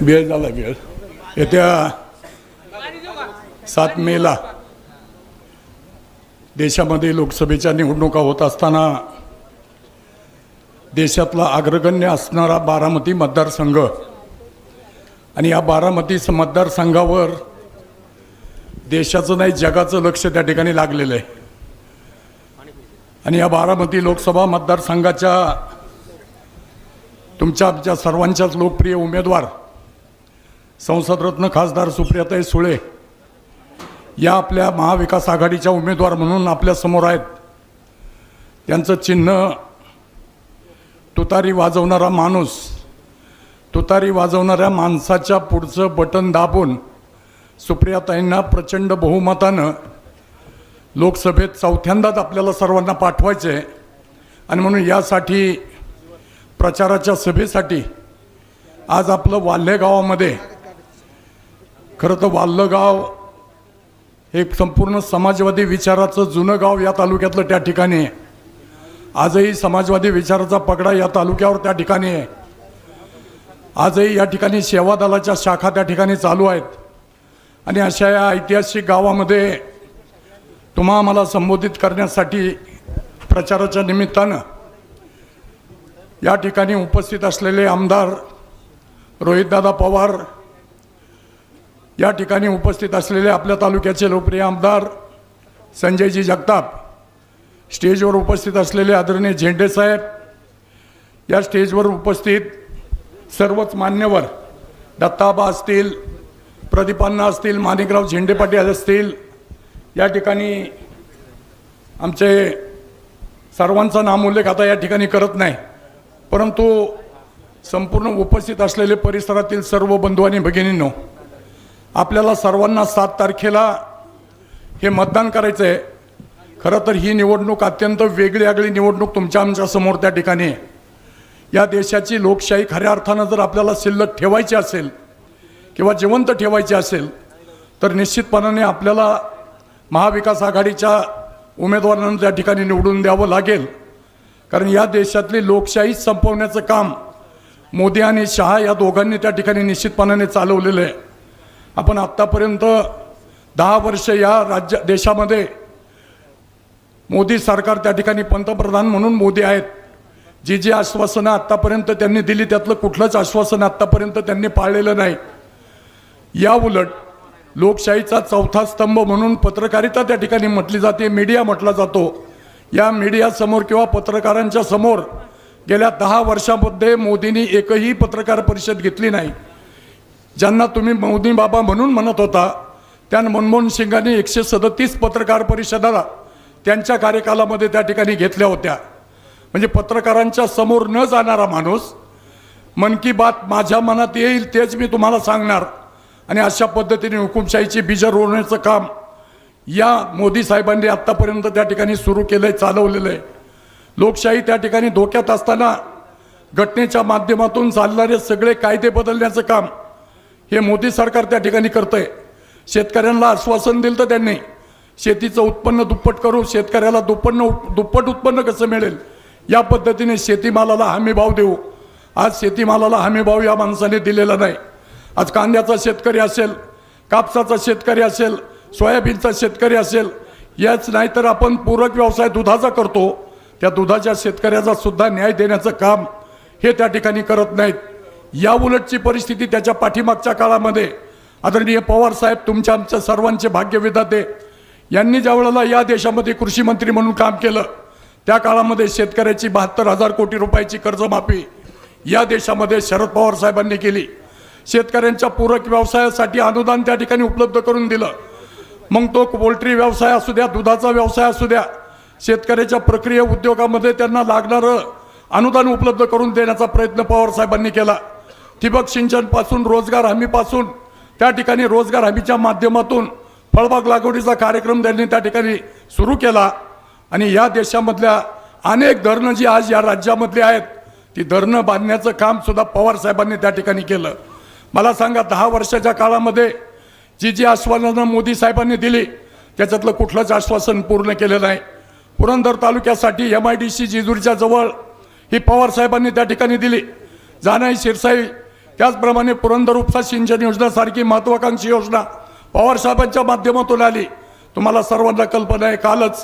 वेळ झाला वेळ येत्या सात मेला देशामध्ये लोकसभेच्या निवडणुका होत असताना देशातला अग्रगण्य असणारा बारामती मतदारसंघ आणि या बारामती मतदारसंघावर देशाचं नाही जगाचं लक्ष त्या ठिकाणी लागलेलं आहे. आणि या बारामती लोकसभा मतदारसंघाच्या तुमच्या आमच्या सर्वांच्याच लोकप्रिय उमेदवार संसदरत्न खासदार सुप्रियाताई सुळे या आपल्या महाविकास आघाडीच्या उमेदवार म्हणून आपल्यासमोर आहेत. त्यांचं चिन्ह तुतारी वाजवणारा माणूस तुतारी वाजवणाऱ्या माणसाच्या पुढचं बटन दाबून सुप्रियाताईंना प्रचंड बहुमतानं लोकसभेत चौथ्यांदाच आपल्याला सर्वांना पाठवायचे आहे आणि म्हणून यासाठी प्रचाराच्या सभेसाठी आज आपलं वाल्हे गावामध्ये खरं तर वाल्लं गाव हे संपूर्ण समाजवादी विचाराचं जुनं गाव या तालुक्यातलं त्या ठिकाणी आहे. आजही समाजवादी विचाराचा पगडा या तालुक्यावर त्या ठिकाणी आहे. आजही या ठिकाणी सेवा दलाच्या शाखा त्या ठिकाणी चालू आहेत. आणि अशा या ऐतिहासिक गावामध्ये तुम्हा आम्हाला संबोधित करण्यासाठी प्रचाराच्या निमित्तानं या ठिकाणी उपस्थित असलेले आमदार रोहितदादा पवार या ठिकाणी उपस्थित असलेले आपल्या तालुक्याचे लोकप्रिय आमदार संजयजी जगताप स्टेजवर उपस्थित असलेले आदरणीय झेंडेसाहेब या स्टेजवर उपस्थित सर्वच मान्यवर दत्ताबा असतील प्रदीपांना असतील माणिकराव झेंडे पाटील असतील या ठिकाणी आमचे सर्वांचा नामोल्लेख आता या ठिकाणी करत नाही. परंतु संपूर्ण उपस्थित असलेले परिसरातील सर्व बंधू आणि भगिनींनो आपल्याला सर्वांना सात तारखेला हे मतदान करायचं आहे खरं तर ही निवडणूक अत्यंत वेगळी आगळी निवडणूक तुमच्या आमच्यासमोर त्या ठिकाणी आहे. या देशाची लोकशाही खऱ्या अर्थानं जर आपल्याला शिल्लक ठेवायची असेल किंवा जिवंत ठेवायची असेल तर निश्चितपणाने आपल्याला महाविकास आघाडीच्या उमेदवारांना त्या ठिकाणी निवडून द्यावं लागेल. कारण या देशातली लोकशाही संपवण्याचं काम मोदी आणि शहा या दोघांनी त्या ठिकाणी निश्चितपणाने चालवलेलं आहे. आपण आत्तापर्यंत दहा वर्ष या राज्य देशामध्ये मोदी सरकार त्या ठिकाणी पंतप्रधान म्हणून मोदी आहेत. जी जी आश्वासनं आत्तापर्यंत त्यांनी दिली त्यातलं कुठलंच आश्वासन आत्तापर्यंत त्यांनी पाळलेलं नाही. या उलट लोकशाहीचा चौथा स्तंभ म्हणून पत्रकारिता त्या ठिकाणी म्हटली जाते मीडिया म्हटला जातो. या मीडियासमोर किंवा पत्रकारांच्या समोर गेल्या दहा वर्षामध्ये मोदींनी एकही पत्रकार परिषद घेतली नाही. ज्यांना तुम्ही मोदी बाबा म्हणून म्हणत होता त्या मनमोहन सिंगांनी एकशे सदतीस पत्रकार परिषदाला त्यांच्या कार्यकालामध्ये त्या ठिकाणी घेतल्या होत्या. म्हणजे पत्रकारांच्या समोर न जाणारा माणूस मन की बात माझ्या मनात येईल तेच मी तुम्हाला सांगणार आणि अशा पद्धतीने हुकुमशाहीची बीजं रोवण्याचं काम या मोदी साहेबांनी आत्तापर्यंत त्या ठिकाणी सुरू केलं आहे चालवलेलं आहे लोकशाही त्या ठिकाणी धोक्यात असताना घटनेच्या माध्यमातून चालणारे सगळे कायदे बदलण्याचं काम हे मोदी सरकार त्या ठिकाणी करतंय. शेतकऱ्यांना आश्वासन दिलं तर त्यांनी शेतीचं उत्पन्न दुप्पट करू शेतकऱ्याला दुप्पन्न दुप्पट उत्पन्न कसं मिळेल? या पद्धतीने शेतीमालाला हमी भाव देऊ. आज शेतीमालाला हमी भाव या माणसाने दिलेला नाही. आज कांद्याचा शेतकरी असेल कापसाचा शेतकरी असेल सोयाबीनचा शेतकरी असेल याच नाही तर आपण पूरक व्यवसाय दुधाचा करतो. त्या दुधाच्या शेतकऱ्याचा सुद्धा न्याय देण्याचं काम हे त्या ठिकाणी करत नाहीत. या उलटची परिस्थिती त्याच्या पाठीमागच्या काळामध्ये आदरणीय पवार साहेब तुमच्या आमच्या सर्वांचे भाग्य विधाते यांनी ज्या वेळेला या देशामध्ये कृषी मंत्री म्हणून काम केलं त्या काळामध्ये शेतकऱ्याची बहात्तर हजार कोटी रुपयाची कर्जमाफी या देशामध्ये शरद पवार साहेबांनी केली. शेतकऱ्यांच्या पूरक व्यवसायासाठी अनुदान त्या ठिकाणी उपलब्ध करून दिलं. मग तो पोल्ट्री व्यवसाय असू द्या दुधाचा व्यवसाय असू द्या शेतकऱ्याच्या प्रक्रिया उद्योगामध्ये त्यांना लागणारं अनुदान उपलब्ध करून देण्याचा प्रयत्न पवार साहेबांनी केला. ठिबक सिंचनपासून रोजगार हमीपासून त्या ठिकाणी रोजगार हमीच्या माध्यमातून फळबाग लागवडीचा कार्यक्रम त्यांनी त्या ठिकाणी सुरू केला. आणि या देशामधल्या अनेक धरणं जी आज या राज्यामधली आहेत ती धरणं बांधण्याचं कामसुद्धा पवारसाहेबांनी पवार साहेबांनी त्या ठिकाणी केलं. मला सांगा दहा वर्षाच्या काळामध्ये जी जी आश्वासनं मोदी साहेबांनी दिली त्याच्यातलं कुठलंच आश्वासन पूर्ण केलं नाही. पुरंदर तालुक्यासाठी एम आय डी सी जेजुरीच्या जवळ ही पवार साहेबांनी त्या ठिकाणी दिली. जानाई शिरसाई त्याचप्रमाणे पुरंदर उपसा सिंचन योजनासारखी महत्वाकांक्षी योजना पवार साहेबांच्या माध्यमातून आली. तुम्हाला सर्वांना कल्पना आहे कालच